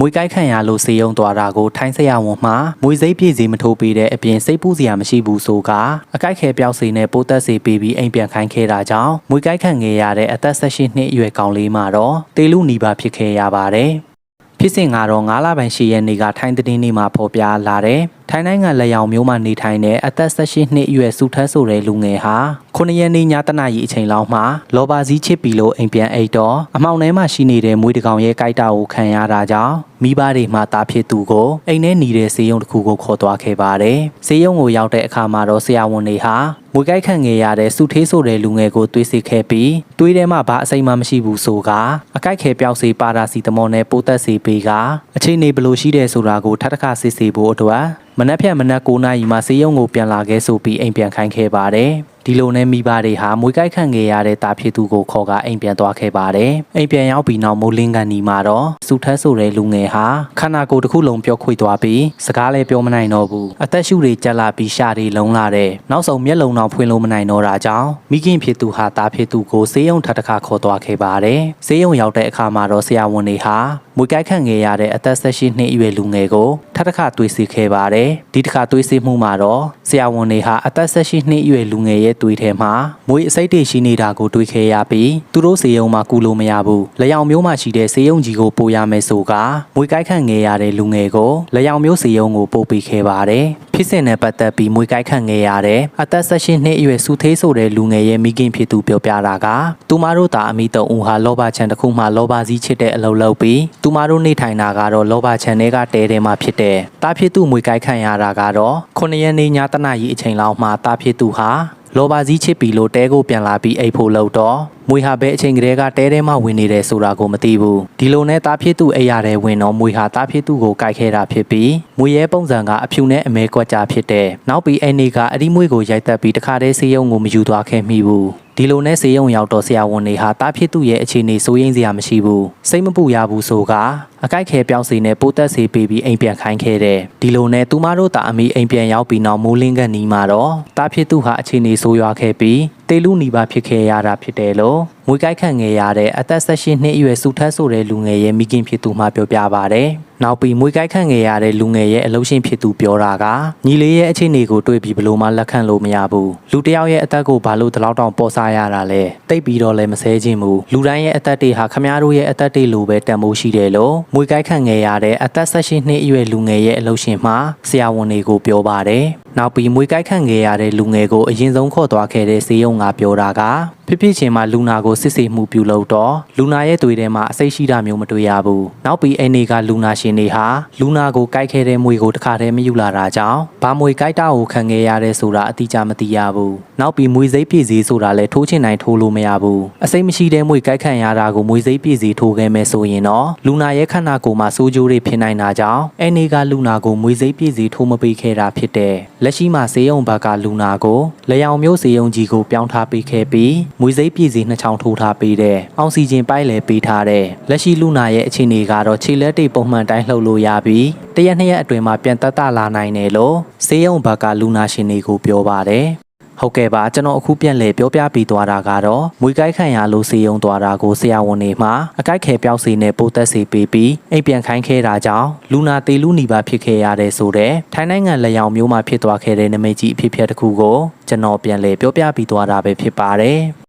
မွေကိုက်ခံရလို့စေယုံသွားတာကိုထိုင်းဆရာဝန်မှမွေစိတ်ပြည့်စီမထိုးပေးတဲ့အပြင်စိတ်ပူစရာမရှိဘူးဆိုကအကိုက်ခဲပြောက်စီနဲ့ပိုးသက်စီပေးပြီးအိမ်ပြန်ခိုင်းခဲ့တာကြောင့်မွေကိုက်ခံခဲ့ရတဲ့အသက်18နှစ်အရွယ်ကောင်လေးမှတော့တေလူနီပါဖြစ်ခဲ့ရပါတယ်ဖြစ်စဉ်ကတော့9လပိုင်းရှိရဲ့နေ့ကထိုင်းသတင်းတွေမှာဖော်ပြလာတဲ့ထိုင်းနိုင်ငံလက်ရောင်မျိုးမှနေထိုင်တဲ့အသက်18နှစ်အရွယ်စုထက်ဆိုတဲ့လူငယ်ဟာ 9ရက်နေ့ညတနာရီအချိန်လောက်မှာလောဘာစည်းချစ်ပြီးလို့အိမ်ပြန်အိတ်တော့အမောင်ထဲမှာရှိနေတဲ့မွေးတကောင်ရဲ့ကြိုက်တာကိုခံရတာကြောင့်မိဘတွေမှတာဖြစ်သူကိုအိမ်ထဲနေတဲ့ဆေးရုံတစ်ခုကိုခေါ်သွားခဲ့ပါတယ်။ဆေးရုံကိုရောက်တဲ့အခါမှာတော့ဆရာဝန်တွေဟာမွေးကြိုက်ခံခဲ့ရတဲ့စုထေးဆိုတဲ့လူငယ်ကိုတွေးစစ်ခဲ့ပြီးတွေးထဲမှာဘာအစိမ်းမှမရှိဘူးဆိုကအကြိုက်ခဲပြောက်စီပါရာစီတမောနဲ့ပိုးသက်စီပေးကအချိန်နေဘလို့ရှိတယ်ဆိုတာကိုထပ်တစ်ခါစစ်ဆေးဖို့အတွက် မနက်ဖြန်မနက်9နာရီမှာဆေးရုံကိုပြန်လာခဲ့ဆိုပြီးအိမ်ပြန်ခိုင်းခဲ့ပါတယ်။ဒီလိုနဲ့မိဘတွေဟာမွေးကြိုက်ခံခဲ့ရတဲ့တာဖြစ်သူကိုခေါ်ကအိမ်ပြန်သွားခဲ့ပါတယ်။အိမ်ပြန်ရောက်ပြီးနောက်မိုးလင်းကန်ဒီမှာတော့စုထက်ဆိုတဲ့လူငယ်ဟာခန္ဓာကိုယ်တစ်ခုလုံးပြောခွေသွားပြီးစကားလည်းပြောမနိုင်တော့ဘူး။အသက်ရှူတွေကြက်လာပြီးရှာတွေလုံးလာတဲ့နောက်ဆုံးမျက်လုံးတော့ဖွင့်လို့မနိုင်တော့တာကြောင့်မိခင်ဖြစ်သူဟာတာဖြစ်သူကိုဆေးရုံထပ်တစ်ခါခေါ်သွားခဲ့ပါတယ်။ဆေးရုံရောက်တဲ့အခါမှာတော့ဆရာဝန်တွေဟာမွေးကြိုက်ခံခဲ့ရတဲ့အသက်18နှစ်အရွယ်လူငယ်ကိုထပ်တစ်ခါတွေးစီခဲ့ပါတယ်။ဒီတစ်ခါတွေးစီမှုမှာတော့ဆရာဝန်တွေဟာအသက်18နှစ်အရွယ်လူငယ်ရဲ့တွေးထဲမှာမွေးအစိတ်တွေရှိနေတာကိုတွေးခဲ့ရပြီးသူတို့ဆေးရုံမှာကူလို့မရဘူး။လျောင်မျိုးမှာရှိတဲ့ဆေးရုံကြီးကိုပို့ရမယ်ဆိုကမွေးကြိုက်ခံခဲ့ရတဲ့လူငယ်ကိုလျောင်မျိုးဆေးရုံကိုပို့ပေးခဲ့ပါတယ်။ဖြစ်စဉ်နဲ့ပတ်သက်ပြီးမွေးကြိုက်ခံခဲ့ရတဲ့အသက်18နှစ်အရွယ်စုသေးဆိုတဲ့လူငယ်ရဲ့မိခင်ဖြစ်သူပြောပြတာကသူမတို့သားအမိတုံဦးဟာလောဘချန်တစ်ခုမှလောဘစည်းချစ်တဲ့အလုပ်လုပ်ပြီးသူမတို့နေထိုင်တာကတော့လောဘချန်တွေကတဲတဲမှာဖြစ်တဲ့တာဖြစ်သူမွေကြိုက်ခံရတာကတော့9ရက်နေ့ညတနာရီအချိန်လောက်မှာတာဖြစ်သူဟာ လောဘစည်းချစ်ပြီးလို့တဲကိုပြန်လာပြီးအိတ်ဖို့လို့တော့မွေဟာဘဲအချိန်ကလေးကတဲတဲမှဝင်နေတယ်ဆိုတာကိုမသိဘူးဒီလိုနဲ့တာဖြစ်သူအိတ်ရတဲ့ဝင်တော့မွေဟာတာဖြစ်သူကိုကြိုက်ခဲတာဖြစ်ပြီးမွေရဲ့ပုံစံကအဖြူနဲ့အမဲကွက်ကြဖြစ်တဲ့နောက်ပြီးအဲ့နေ့ကအဒီမွေကိုရိုက်တက်ပြီးတခါတည်းဆေးရုံကိုမယူသွားခဲ့မိဘူးဒီလိုနဲ့ဆေးရုံရောက်တော့ဆရာဝန်တွေဟာတာဖြစ်သူရဲ့အခြေအနေစိုးရိမ်စရာမရှိဘူးစိတ်မပူရဘူးဆိုက အကြိုက်ခဲပြောင်းစီနဲ့ပိုးသက်စီပေးပြီးအိမ်ပြန်ခိုင်းခဲ့တဲ့ဒီလိုနဲ့သူမတို့တာအမိအိမ်ပြန်ရောက်ပြီးနောက်မိုးလင်းကနီးမှာတော့တာဖြစ်သူဟာအခြေအနေဆိုးရွားခဲ့ပြီးတေလူနီပါဖြစ်ခဲ့ရတာဖြစ်တယ်လို့မွေးကြိုက်ခံခဲ့ရတဲ့အသက်18နှစ်အရွယ်စုထက်ဆိုတဲ့လူငယ်ရဲ့မိခင်ဖြစ်သူမှပြောပြပါဗျ။နောက်ပြီးမွေးကြိုက်ခံခဲ့ရတဲ့လူငယ်ရဲ့အလုံးရှင်ဖြစ်သူပြောတာကညီလေးရဲ့အခြေအနေကိုတွေးပြီးဘလို့မှလက်ခံလို့မရဘူး။လူတစ်ယောက်ရဲ့အသက်ကိုဘာလို့ဒီလောက်တောင်ပေါ်စားရတာလဲ။တိတ်ပြီးတော့လည်းမဆဲခြင်းဘူး။လူတိုင်းရဲ့အသက်တွေဟာခမားတို့ရဲ့အသက်တွေလိုပဲတန်ဖိုးရှိတယ်လို့မွေးကြိုက်ခံခဲ့ရတဲ့အသက်18နှစ်အရွယ်လူငယ်ရဲ့အလုံးရှင်မှဆရာဝန်တွေကိုပြောပါတယ်။နောက်ပြီးမွေးကြိုက်ခံခဲ့ရတဲ့လူငယ်ကိုအရင်ဆုံးခေါ်သွားခဲ့တဲ့ဈေးရုံကပြောတာကဖြစ်ဖြစ်ချင်းမှာလူနာကိုစစ်ဆေးမှုပြုလုပ်တော့လူနာရဲ့သွေးထဲမှာအစိတ်ရှိတာမျိုးမတွေ့ရဘူး။နောက်ပြီးအဲ့ဒီကလူနာရှင်တွေဟာလူနာကိုကြိုက်ခဲ့တဲ့မွေကိုတခါတည်းမယူလာတာကြောင့်ဘာမွေကြိုက်တာကိုခံခဲ့ရတဲ့ဆိုတာအတိအကျမသိရဘူး။နောက်ပြီးမွေစိတ်ပြည့်စည်ဆိုတာလည်းထိုးချင်တိုင်းထိုးလို့မရဘူး။အစိတ်မရှိတဲ့မွေကြိုက်ခံရတာကိုမွေစိတ်ပြည့်စည်ထိုးခဲ့မယ်ဆိုရင်တော့လူနာရဲ့ခန္ဓာကိုယ်မှာစိုးကြိုးတွေဖြစ်နိုင်တာကြောင့်အဲ့ဒီကလူနာကိုမွေစိတ်ပြည့်စည်ထိုးမပေးခဲ့တာဖြစ်တယ်။လက်ရှိမှာဈေးရုံဘက်ကလူနာကိုလျောင်မျိုးဈေးရုံကြီးကိုပြောင်းထားပေးခဲ့ပြီးမွေစိတ်ပြည့်စည်နှစ်ချောင်းထိုးထားပေးတဲ့အောက်ဆီဂျင်ပိုက်လည်းပေးထားတဲ့လက်ရှိလူနာရဲ့အခြေအနေကတော့ခြေလက်တွေပုံမှန်တိုင်းလှုပ်လို့ရပြီးတရက်နှစ်ရက်အတွင်းမှာပြန်တက်တာလာနိုင်တယ်လို့ဈေးရုံဘက်ကလူနာရှင်တွေကိုပြောပါတယ်ဟုတ်ကဲ့ပါကျွန်တော်အခုပြန်လေပြောပြပြီးသွားတာကတော့မွေးကိုက်ခံရလို့စေယုံသွားတာကိုဆရာဝန်တွေမှအကိုက်ခဲပြောက်စီနဲ့ပိုးသက်စီပေးပြီးအိမ်ပြန်ခိုင်းခဲ့တာကြောင့်လူနာသေးလူနီပါဖြစ်ခဲ့ရတဲ့ဆိုတဲ့ထိုင်းနိုင်ငံလက်ရောင်မျိုးမှာဖြစ်သွားခဲ့တဲ့နမိတ်ကြီးအဖြစ်အပျက်တစ်ခုကိုကျွန်တော်ပြန်လေပြောပြပြီးသွားတာပဲဖြစ်ပါတယ်